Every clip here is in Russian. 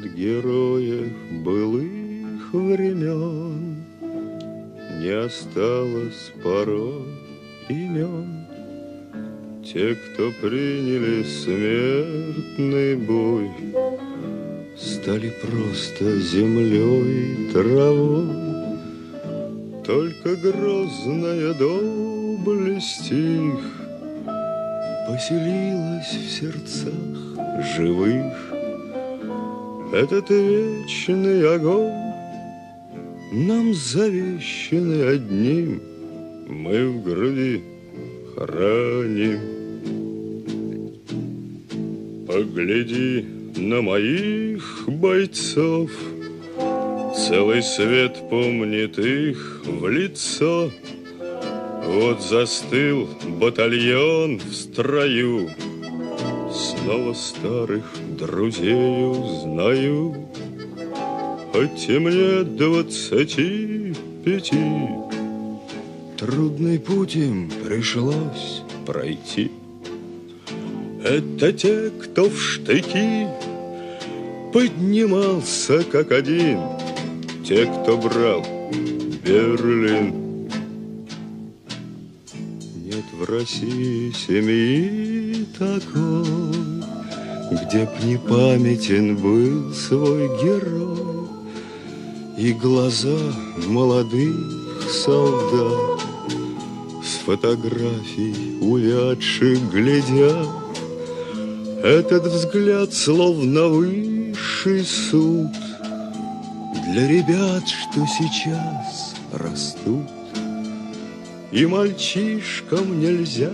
от героев былых времен Не осталось порой имен. Те, кто приняли смертный бой Стали просто землей, травой. Только грозная доблесть их Поселилась в сердцах живых. Этот вечный огонь Нам завещанный одним Мы в груди храним. Погляди на моих бойцов, Целый свет помнит их в лицо. Вот застыл батальон в строю, Снова старых друзей узнаю, Хоть и мне двадцати пяти. Трудный путь им пришлось пройти. Это те, кто в штыки поднимался как один, Те, кто брал Берлин. Нет в России семьи такой, Где б не памятен был свой герой И глаза молодых солдат С фотографий увядших глядят этот взгляд словно высший суд Для ребят, что сейчас растут. И мальчишкам нельзя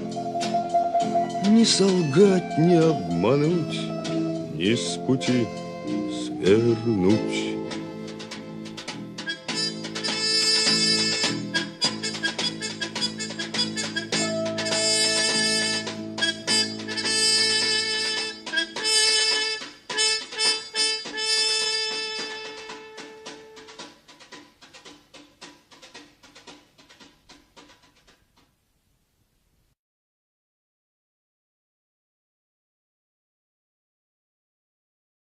Ни солгать, ни обмануть, Ни с пути свернуть.